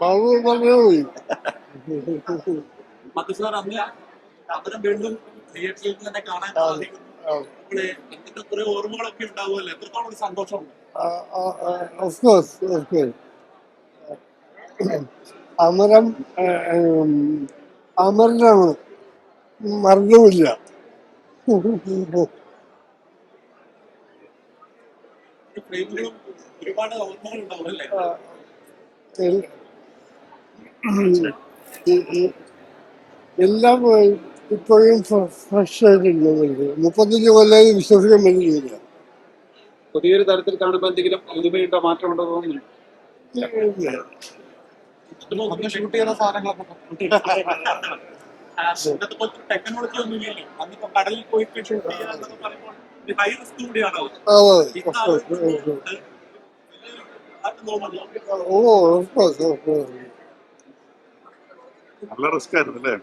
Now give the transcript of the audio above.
ബാബു പറഞ്ഞാൽ മതി മധുസാർ അന്ന് അവരെ വീണ്ടും തിയേറ്ററിൽ തന്നെ കാണാൻ എന്തൊക്കെ കുറെ ഓർമ്മകളൊക്കെ ഉണ്ടാവുമല്ലോ? എത്രത്തോളം സന്തോഷമുണ്ട് അമരം അമരനാണ്. മരണമില്ല ഒരുപാട് ഓർമ്മകൾ ഉണ്ടാവും അല്ലേ എല്ലാം ഇപ്പോഴും ഫ്രഷ് ആയിട്ടുണ്ട് മുപ്പത്തഞ്ച് കൊല്ലമായി വിശ്വസിക്കാൻ പറ്റുന്നില്ല പുതിയൊരു തരത്തിൽ കാണുമ്പോൾ എന്തെങ്കിലും പുതുമയുണ്ടോ മാറ്റമുണ്ടോ തോന്നുന്നു? ഓ ഷൂട്ട് ചെയ്ത സാധനങ്ങളൊക്കെ ഓ ഓ ടെക്നോളജി ഒന്നും ഇല്ലല്ലോ. അന്നിപ്പോ കടലിൽ പോയിട്ട് ഷൂട്ട് ചെയ്യാന്നൊക്കെ പറയുമ്പോൾ ഹൈ റിസ്ക് കൂടിയാണ്? ഓ ഓ ഓ ഓ ആ നല്ല റിസ്ക് ആയിരുന്നു അല്ലേ.